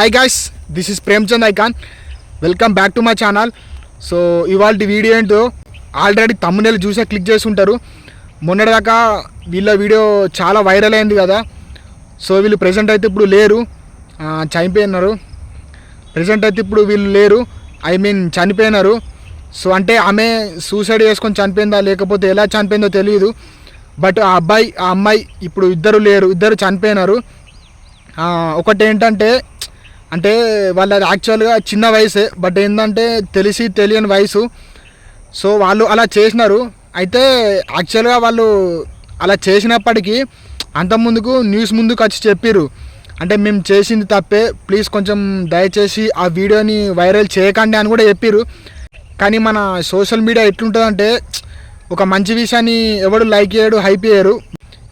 Hi guys this is Premchand icon welcome back to my channel so ఇవాళ video ఏంటో already తమ్మునేలు చూసే click చేసి ఉంటారు మొన్నటిదాకా వీళ్ళ వీడియో చాలా వైరల్ అయింది కదా. సో వీళ్ళు ప్రజెంట్ అయితే ఇప్పుడు లేరు. చనిపోయినారు. ప్రజెంట్ అయితే ఇప్పుడు వీళ్ళు లేరు. ఐ మీన్ చనిపోయినారు. సో అంటే ఆమె సూసైడ్ చేసుకొని చనిపోయిందా లేకపోతే ఎలా చనిపోయిందో తెలియదు బట్ ఆ అబ్బాయి ఆ అమ్మాయి ఇప్పుడు ఇద్దరు లేరు ఇద్దరు చనిపోయినారు. ఒకటి ఏంటంటే అంటే వాళ్ళది యాక్చువల్గా చిన్న వయసే బట్ ఏంటంటే తెలిసి తెలియని వయసు. సో వాళ్ళు అలా చేసినారు. అయితే యాక్చువల్గా వాళ్ళు అలా చేసినప్పటికీ అంత ముందుకు న్యూస్ ముందుకు వచ్చి చెప్పిర్రు. అంటే మేము చేసింది తప్పే ప్లీజ్ కొంచెం దయచేసి ఆ వీడియోని వైరల్ చేయకండి అని కూడా చెప్పిర్రు. కానీ మన సోషల్ మీడియా ఎట్లుంటుందంటే ఒక మంచి విషయాన్ని ఎవడు లైక్ చేయడు హైప్ చేయరు.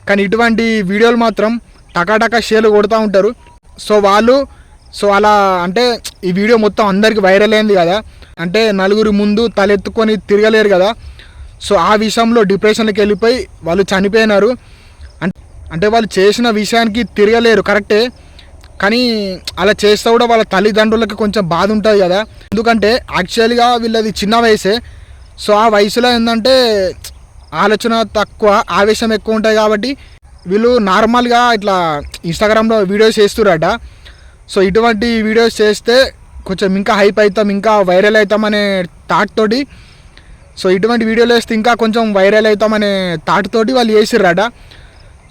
కానీ ఇటువంటి వీడియోలు మాత్రం టకాటకా షేర్లు కొడుతూ ఉంటారు. సో వాళ్ళు సో అలా అంటే ఈ వీడియో మొత్తం అందరికి వైరల్ అయింది కదా. అంటే నలుగురి ముందు తలెత్తుకొని తిరగలేరు కదా. సో ఆ విషయంలో డిప్రెషన్కి వెళ్ళిపోయి వాళ్ళు చనిపోయినారు. అంటే వాళ్ళు చేసిన విషయానికి తిరగలేరు కరెక్టే కానీ అలా చేస్తే కూడా వాళ్ళ తల్లిదండ్రులకి కొంచెం బాధ ఉంటుంది కదా. ఎందుకంటే యాక్చువల్గా వీళ్ళది చిన్న వయసే. సో ఆ వయసులో ఏంటంటే ఆలోచన తక్కువ ఆవేశం ఎక్కువ ఉంటాయి కాబట్టి వీళ్ళు నార్మల్గా ఇట్లా ఇన్స్టాగ్రామ్లో వీడియోస్ చేస్తురట సో ఇటువంటి వీడియోస్ చేస్తే కొంచెం ఇంకా హైప్ అవుతాం ఇంకా వైరల్ అవుతామనే థాట్ తోటి. సో ఇటువంటి వీడియోలు వేస్తే ఇంకా కొంచెం వైరల్ అవుతామనే థాట్ తోటి వాళ్ళు చేసిర్రట.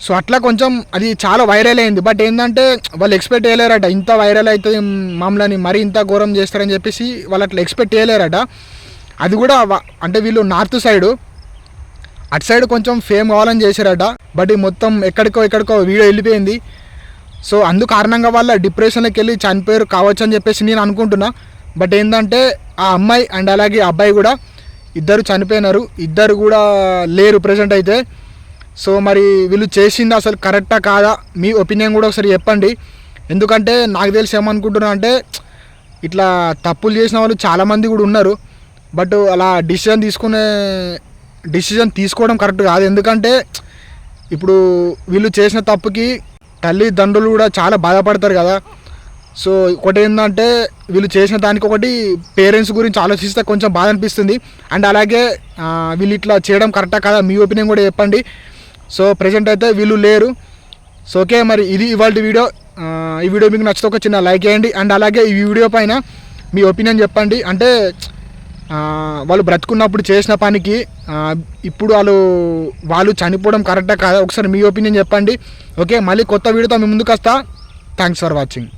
సో అట్లా కొంచెం అది చాలా వైరల్ అయింది. బట్ ఏంటంటే వాళ్ళు ఎక్స్పెక్ట్ చేయలేరట ఇంత వైరల్ అవుతుంది మమ్మల్ని మరీ ఇంత ఘోరం చేస్తారని చెప్పేసి వాళ్ళు అట్లా ఎక్స్పెక్ట్ చేయలేరట. అది కూడా అంటే వీళ్ళు నార్త్ సైడు అటు సైడ్ కొంచెం ఫేమ్ కావాలని చేశారట బట్ మొత్తం ఎక్కడికో ఎక్కడికో వీడియో వెళ్ళిపోయింది. సో అందు కారణంగా వాళ్ళ డిప్రెషన్లోకి వెళ్ళి చనిపోయారు కావచ్చు అని చెప్పేసి నేను అనుకుంటున్నా. బట్ ఏంటంటే ఆ అమ్మాయి అండ్ అలాగే అబ్బాయి కూడా ఇద్దరు చనిపోయినారు. ఇద్దరు కూడా లేరు ప్రజెంట్ అయితే. సో మరి వీళ్ళు చేసింది అసలు కరెక్టా కాదా? మీ ఒపీనియన్ కూడా ఒకసారి చెప్పండి. ఎందుకంటే నాకు తెలిసి ఏమనుకుంటున్నా అంటే ఇట్లా తప్పులు చేసిన వాళ్ళు చాలామంది కూడా ఉన్నారు. బట్ అలా డిసిజన్ తీసుకునే డిసిజన్ తీసుకోవడం కరెక్ట్ కాదు. ఎందుకంటే ఇప్పుడు వీళ్ళు చేసిన తప్పుకి తల్లిదండ్రులు కూడా చాలా బాధపడతారు కదా. సో ఒకటి ఏంటంటే వీళ్ళు చేసిన దానికి ఒకటి పేరెంట్స్ గురించి ఆలోచిస్తే కొంచెం బాధ అనిపిస్తుంది. అండ్ అలాగే వీళ్ళు ఇట్లా చేయడం కరెక్టా కదా మీ ఒపీనియన్ కూడా చెప్పండి. సో ప్రజెంట్ అయితే వీళ్ళు లేరు. సో ఓకే మరి ఇది ఇవాళ వీడియో. ఈ వీడియో మీకు నచ్చితే ఒక చిన్న లైక్ చేయండి. అండ్ అలాగే ఈ వీడియో పైన మీ ఒపీనియన్ చెప్పండి. అంటే వాళ్ళు బ్రతుకున్నప్పుడు చేసిన పనికి ఇప్పుడు వాళ్ళు వాళ్ళు చనిపోవడం కరెక్టా కాదా? ఒకసారి మీ ఒపీనియన్ చెప్పండి. ఓకే మళ్ళీ కొత్త వీడియోతో మీ ముందుకు వస్తా థ్యాంక్స్ ఫర్ వాచింగ్